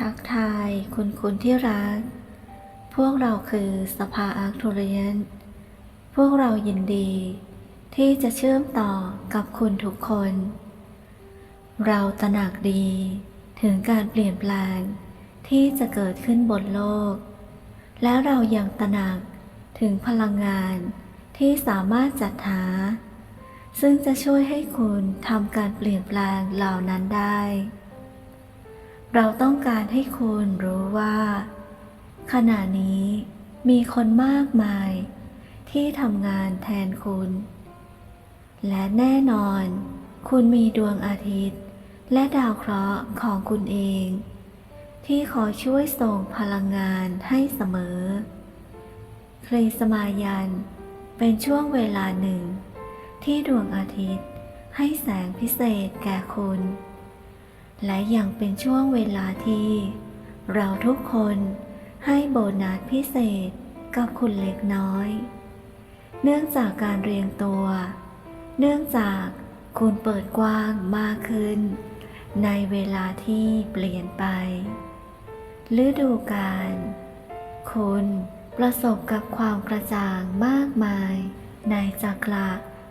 ทักทายคุณคุณที่รัก พวกเราคือสภาอาร์ทูเรียน พวกเรายินดี ที่จะเชื่อมต่อกับคุณทุกคน เราตระหนักดีถึงการเปลี่ยนแปลงที่จะเกิดขึ้นบนโลก และเรายังตระหนักถึงพลังงานที่สามารถจัดหา ซึ่งจะช่วยให้คุณทำการเปลี่ยนแปลงเหล่านั้นได้ เราต้องการให้คุณรู้ว่า ขณะนี้มีคนมากมาย ที่ทำงานแทนคุณ และแน่นอน คุณมีดวงอาทิตย์ และดาวเคราะห์ของคุณเอง ที่คอยช่วยส่งพลังงานให้เสมอครีสมายัน เป็นช่วงเวลาหนึ่ง ที่ดวงอาทิตย์ให้แสงพิเศษแก่คุณ และยังเป็นช่วงเวลาที่ เราทุกคนให้โบนัสพิเศษกับคุณเล็กน้อย เนื่องจากการเรียงตัว เนื่องจากคุณเปิดกว้างมากขึ้น ในเวลาที่เปลี่ยนไปฤดูกาลคุณประสบกับความกระจ่างมากมาย ในจักระ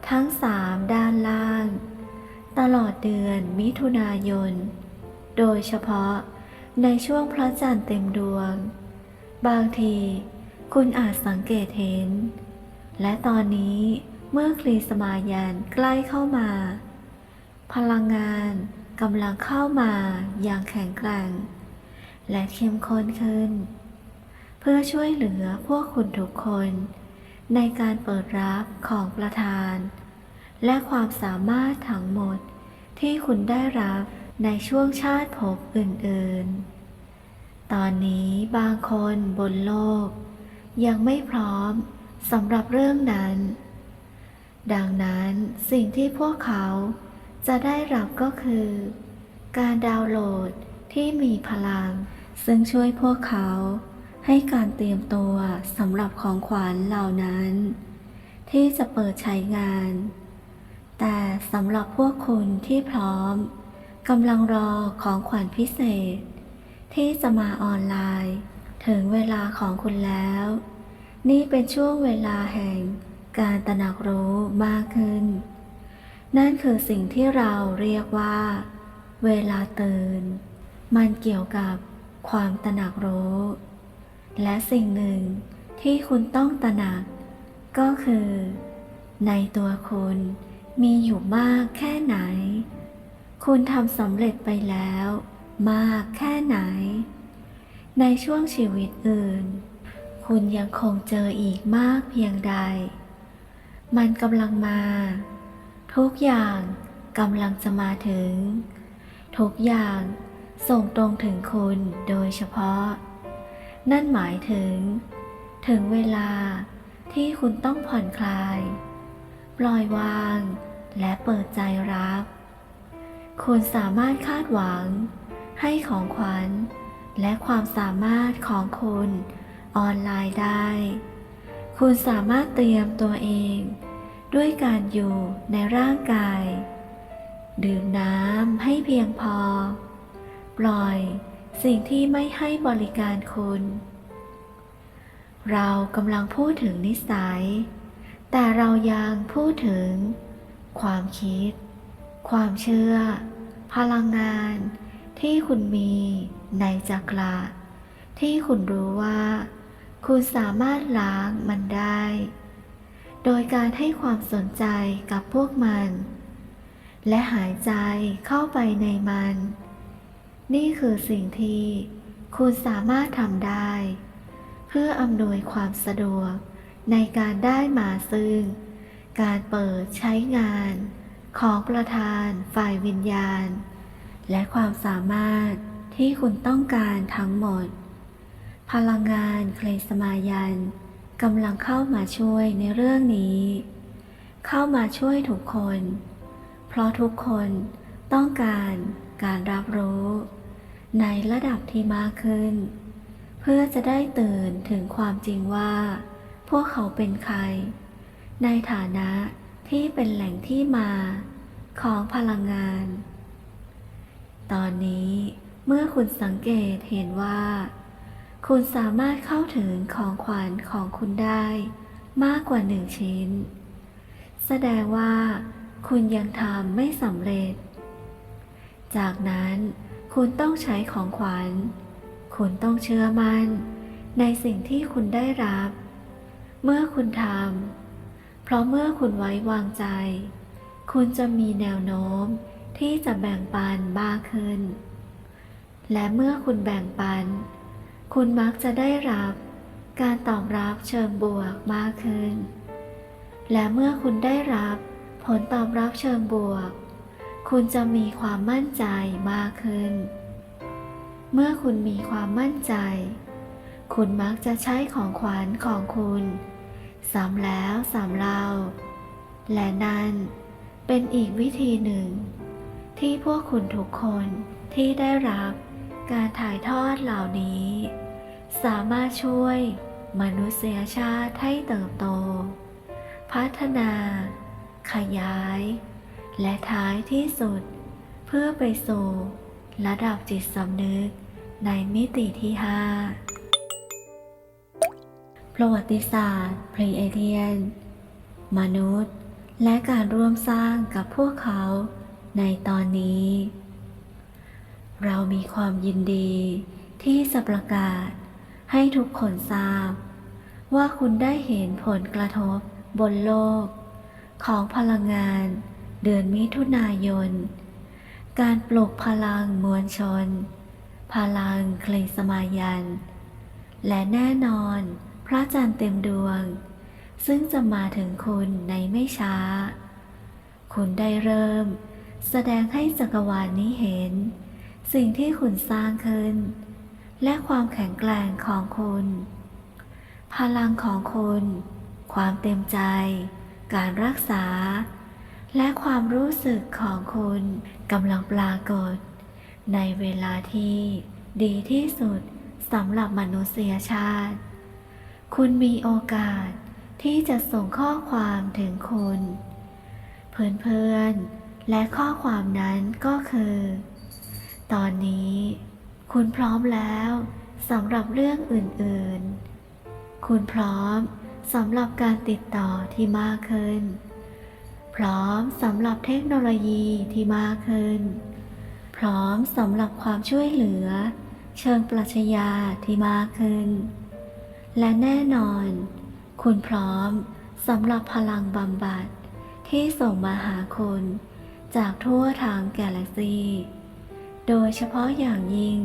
ทั้งสามด้านล่าง ตลอดเดือนมิถุนายน โดยเฉพาะในช่วงพระจันทร์เต็มดวง บางทีคุณอาจสังเกตเห็น และตอนนี้เมื่อคลีสมายันใกล้เข้ามา พลังงานกำลังเข้ามาอย่างแข็งแกร่ง และเข้มข้นขึ้น เพื่อช่วยเหลือพวกคุณทุกคน ในการเปิดรับของประธาน และความสามารถทั้งหมดที่คุณได้รับ ในช่วงชาติภพอื่นๆ ตอนนี้บางคนบนโลก ยังไม่พร้อมสำหรับเรื่องนั้น ดังนั้นสิ่งที่พวกเขาจะได้รับก็คือ การดาวน์โหลดที่มีพลัง ซึ่งช่วยพวกเขาให้การเตรียมตัวสำหรับของขวัญเหล่านั้น ที่จะเปิดใช้งาน แต่สำหรับพวกคุณที่พร้อม กำลังรอของขวัญพิเศษ ที่จะมาออนไลน์ ถึงเวลาของคุณแล้ว นี่เป็นช่วงเวลาแห่งการตระหนักรู้มากขึ้น นั่นคือสิ่งที่เราเรียกว่า เวลาตื่น มันเกี่ยวกับความตระหนักรู้ และสิ่งหนึ่งที่คุณต้องตระหนัก ก็คือ ในตัวคุณมีอยู่มากแค่ไหน คุณทำสำเร็จไปแล้ว มากแค่ไหน ในช่วงชีวิตอื่น คุณยังคงเจออีกมากเพียงใด มันกำลังมา ทุกอย่างกำลังจะมาถึง ทุกอย่างส่งตรงถึงคุณโดยเฉพาะ นั่นหมายถึง ถึงเวลาที่คุณต้องผ่อนคลาย ปล่อยวางและเปิดใจรับ คุณสามารถคาดหวัง ให้ของขวัญ และความสามารถของคุณออนไลน์ได้ คุณสามารถเตรียมตัวเอง ด้วยการอยู่ในร่างกาย ดื่มน้ำให้เพียงพอ ปล่อยสิ่งที่ไม่ให้บริการคุณ เรากำลังพูดถึงนิสัย แต่เรายังพูดถึงความคิด ความเชื่อ พลังงาน ที่คุณมีในจักระที่คุณรู้ว่า คุณสามารถล้างมันได้ โดยการให้ความสนใจกับพวกมัน และหายใจเข้าไปในมัน นี่คือสิ่งที่คุณสามารถทำได้ เพื่ออำนวยความสะดวกในการได้มาซึ่ง การเปิดใช้งาน ของประธานฝ่ายวิญญาณ และความสามารถที่คุณต้องการทั้งหมด พลังงานเคลสมายันกำลังเข้ามาช่วยในเรื่องนี้ เข้ามาช่วยทุกคน เพราะทุกคนต้องการการรับรู้ ในระดับที่มากขึ้น เพื่อจะได้ตื่นถึงความจริงว่า พวกเขาเป็นใคร ในฐานะ ที่เป็นแหล่งที่มาของพลังงาน ตอนนี้เมื่อคุณสังเกตเห็นว่า คุณสามารถเข้าถึงของขวัญของคุณได้มากกว่าหนึ่งชิ้น แสดงว่าคุณยังทำไม่สำเร็จ จากนั้นคุณต้องใช้ของขวัญ คุณต้องเชื่อมั่นในสิ่งที่คุณได้รับ เมื่อคุณทำ เพราะเมื่อคุณไว้วางใจ คุณจะมีแนวโน้มที่จะแบ่งปันมากขึ้น และเมื่อคุณแบ่งปัน คุณมักจะได้รับการตอบรับเชิงบวกมากขึ้น และเมื่อคุณได้รับผลตอบรับเชิงบวก คุณจะมีความมั่นใจมากขึ้น เมื่อคุณมีความมั่นใจ คุณมักจะใช้ของขวัญของคุณ ซ้ำแล้วซ้ำเล่า และนั่นเป็นอีกวิธีหนึ่ง ที่พวกคุณทุกคนที่ได้รับการถ่ายทอดเหล่านี้ สามารถช่วยมนุษยชาติให้เติบโต พัฒนา ขยาย และท้ายที่สุด เพื่อไปสู่ ระดับจิตสำนึกในมิติที่5 ประวัติศาสตร์พรีเอเดียน มนุษย์ และการร่วมสร้างกับพวกเขาในตอนนี้ เรามีความยินดีที่จะประกาศให้ทุกคนทราบ ว่าคุณได้เห็นผลกระทบบนโลก ของพลังงานเดือนมิถุนายน การปลุกพลังมวลชน พลังเคลีสมายัน และแน่นอน ระจันทร์เต็มดวง ซึ่งจะมาถึงคุณในไม่ช้า คุณได้เริ่ม แสดงให้จักรวาลนี้เห็น สิ่งที่คุณสร้างขึ้น และความแข็งแกร่งของคุณ พลังของคุณ ความเต็มใจ การรักษา และความรู้สึกของคุณกำลังปรากฏ ในเวลาที่ดีที่สุดสำหรับมนุษยชาติ คุณมีโอกาสที่จะส่งข้อความถึงคุณ เพื่อนๆ และข้อความนั้นก็คือ ตอนนี้ คุณพร้อมแล้วสำหรับเรื่องอื่นๆ คุณพร้อมสำหรับการติดต่อที่มากขึ้น พร้อมสำหรับเทคโนโลยีที่มากขึ้น พร้อมสำหรับความช่วยเหลือ เชิงปรัชญาที่มากขึ้น และแน่นอน คุณพร้อมสำหรับพลังบำบัดที่ส่งมาหาคุณจากทั่วทางกาแล็กซี โดยเฉพาะอย่างยิ่ง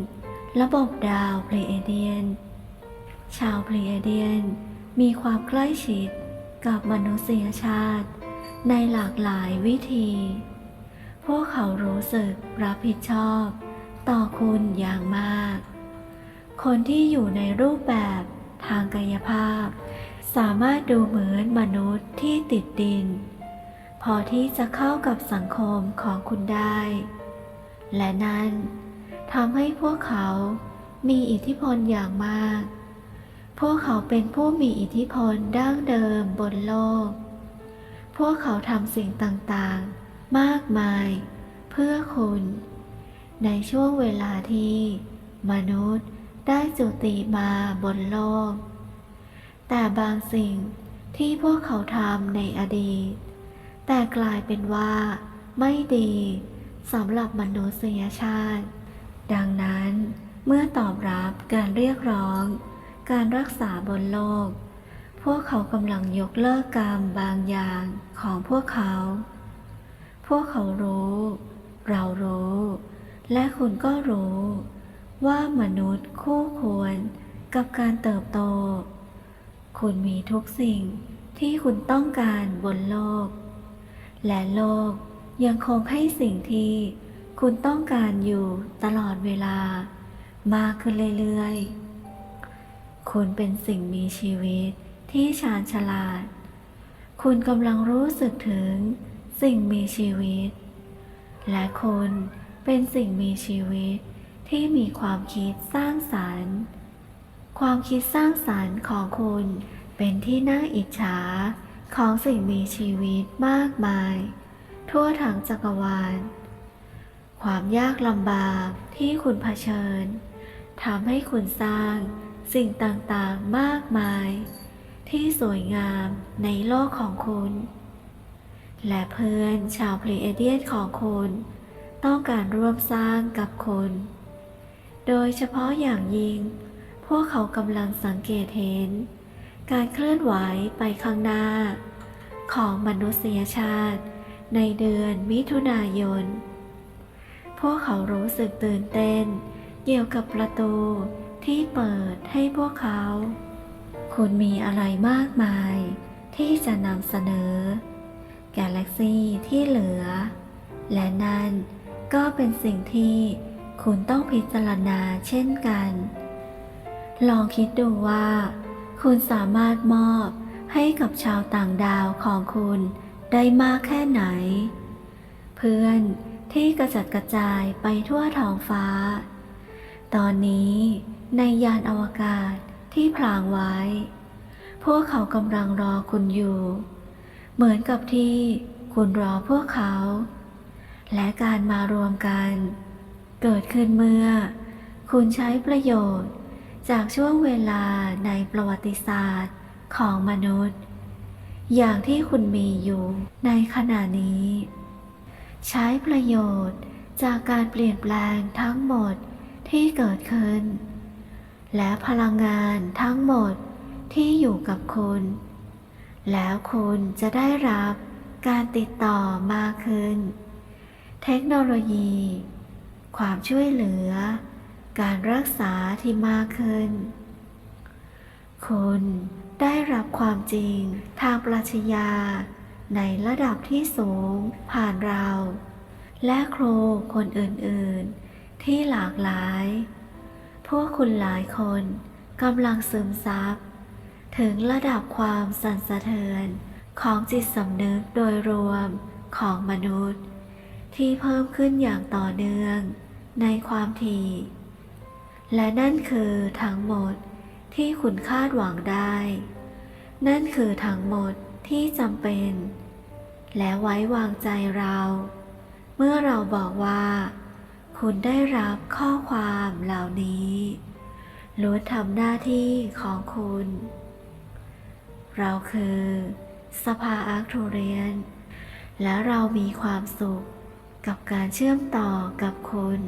ระบบดาวเพลเอเดียน ชาวเพลเอเดียนมีความใกล้ชิดกับมนุษยชาติ ในหลากหลายวิธี พวกเขารู้สึกรับผิดชอบ ต่อคุณอย่างมาก คนที่อยู่ในรูปแบบ ทางกายภาพ สามารถดูเหมือนมนุษย์ที่ติดดิน พอที่จะเข้ากับสังคมของคุณได้ และนั่นทำให้พวกเขามีอิทธิพลอย่างมาก พวกเขาเป็นผู้มีอิทธิพลดั้งเดิมบนโลก พวกเขาทำสิ่งต่างๆ มากมาย เพื่อคุณ ในช่วงเวลาที่ มนุษย์ ได้จุติมาบนโลก แต่บางสิ่งที่พวกเขาทำในอดีต แต่กลายเป็นว่าไม่ดีสำหรับมนุษยชาติ ดังนั้นเมื่อตอบรับการเรียกร้อง การรักษาบนโลก พวกเขากำลังยกเลิกกรรมบางอย่างของพวกเขา พวกเขารู้ เรารู้ และคุณก็รู้ ว่ามนุษย์คู่ควรกับการเติบโต คุณมีทุกสิ่งที่คุณต้องการบนโลก และโลกยังคงให้สิ่งที่คุณต้องการอยู่ตลอดเวลามากขึ้นเรื่อยๆ คุณเป็นสิ่งมีชีวิตที่ชาญฉลาด คุณกำลังรู้สึกถึงสิ่งมีชีวิต และคุณเป็นสิ่งมีชีวิต ที่มีความคิดสร้างสรรค์ ความคิดสร้างสรรค์ของคุณเป็นที่น่าอิจฉาของสิ่งมีชีวิตมากมาย ทั่วทั้งจักรวาล ความยากลำบากที่คุณเผชิญทำให้คุณสร้างสิ่งต่างๆมากมาย ที่สวยงามในโลกของคุณ และเพื่อนชาวพลีเอเดียนของคุณ ต้องการร่วมสร้างกับคุณ โดยเฉพาะอย่างยิ่ง พวกเขากำลังสังเกตเห็น การเคลื่อนไหวไปข้างหน้า ของมนุษยชาติในเดือนมิถุนายน พวกเขารู้สึกตื่นเต้น เกี่ยวกับประตูที่เปิดให้พวกเขา คุณมีอะไรมากมาย ที่จะนำเสนอ กาแล็กซี่ที่เหลือ และนั่นก็เป็นสิ่งที่ คุณต้องพิจารณาเช่นกัน ลองคิดดูว่า คุณสามารถมอบให้กับชาวต่างดาวของคุณได้มากแค่ไหน เพื่อนที่กระจัดกระจายไปทั่วท้องฟ้า ตอนนี้ในยานอวกาศที่พลางไว้ พวกเขากำลังรอคุณอยู่ เหมือนกับที่คุณรอพวกเขา และการมารวมกัน เกิดขึ้นเมื่อ คุณใช้ประโยชน์จากช่วงเวลาในประวัติศาสตร์ของมนุษย์ อย่างที่คุณมีอยู่ในขณะนี้ ใช้ประโยชน์จากการเปลี่ยนแปลงทั้งหมดที่เกิดขึ้น และพลังงานทั้งหมดที่อยู่กับคุณ แล้วคุณจะได้รับการติดต่อมากขึ้น เทคโนโลยี ความช่วยเหลือ การรักษาที่มากขึ้น คุณได้รับความจริงทางปรัชญา ในระดับที่สูงผ่านเรา และครูคนอื่นๆ ที่หลากหลาย พวกคุณหลายคนกำลังซึมซับ ถึงระดับความสั่นสะเทือนของจิตสำนึกโดยรวมของมนุษย์ ที่เพิ่มขึ้นอย่างต่อเนื่อง ในความถี่ และนั่นคือทั้งหมดที่คุณคาดหวังได้ นั่นคือทั้งหมดที่จำเป็น และไว้วางใจเรา เมื่อเราบอกว่า คุณได้รับข้อความเหล่านี้ล้วนทำหน้าที่ของคุณ เราคือ สภาอาร์คทูเรียน และเรามีความสุข กับการเชื่อมต่อกับคน